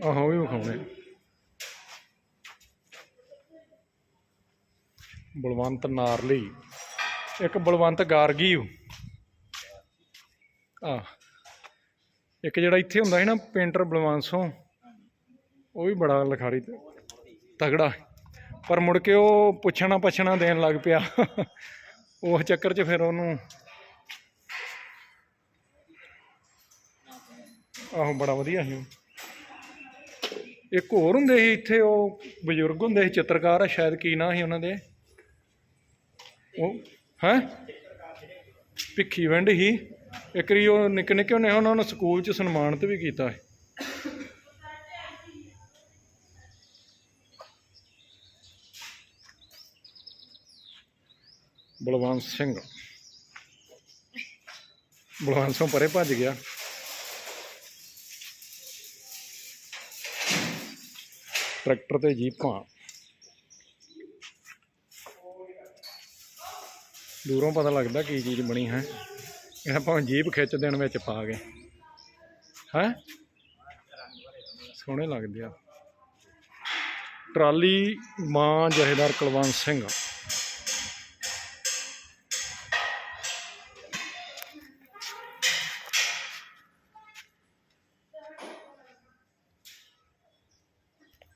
ਆਹੋ, ਉਹ ਵੀ ਵਿਖਾਉਣੇ। ਬਲਵੰਤ ਨਾਰਲੀ। ਇੱਕ ਬਲਵੰਤ ਗਾਰਗੀ ਆ, ਇੱਕ ਜਿਹੜਾ ਇੱਥੇ ਹੁੰਦਾ ਸੀ ਨਾ, ਪੇਂਟਰ ਬਲਵੰਸੋਂ ਉਹ ਵੀ ਬੜਾ ਲਿਖਾਰੀ ਤੇ, ਤਗੜਾ। ਪਰ ਮੁੜ ਕੇ ਉਹ ਪੁੱਛਣਾ ਪਛਣਾ ਦੇਣ ਲੱਗ ਪਿਆ। ਉਹ ਚੱਕਰ 'ਚ ਫਿਰ ਉਹਨੂੰ ਆਹੋ, ਬੜਾ ਵਧੀਆ ਸੀ ਉਹ। ਇੱਕ ਹੋਰ ਹੁੰਦੇ ਸੀ ਇੱਥੇ, ਉਹ ਬਜ਼ੁਰਗ ਹੁੰਦੇ ਸੀ, ਚਿੱਤਰਕਾਰ ਆ, ਸ਼ਾਇਦ ਕੀ ਨਾਂ ਸੀ ਉਹਨਾਂ ਦੇ? ਉਹ, ਹੈ? ਭਿੱਖੀ ਵੰਡ ਹੀ। ਇੱਕ ਉਹ ਨਿੱਕੇ ਨਿੱਕੇ ਹੁੰਦੇ ਉਹਨਾਂ ਨੂੰ ਸਕੂਲ 'ਚ ਸਨਮਾਨਿਤ ਵੀ ਕੀਤਾ ਹੈ ਬਲਵੰਤ ਸਿੰਘ। ਬਲਵੰਤ ਸਿੰਘ ਪਰੇ ਭੱਜ ਗਿਆ। ਟਰੈਕਟਰ ਤੇ ਜੀਪਾਂ ਦੂਰੋਂ ਪਤਾ ਲੱਗਦਾ ਕੀ ਚੀਜ਼ ਬਣੀ ਹੈ। ਇਹ ਆਪਾਂ ਜੀਪ ਖਿੱਚ ਦੇਣ ਵਿੱਚ ਪਾ ਗਏ। ਹੈ? ਸੋਹਣੇ ਲੱਗਦੇ ਆ। ਟਰਾਲੀ ਮਾਂ ਜਹੇਦਾਰ ਕੁਲਵੰਤ ਸਿੰਘ।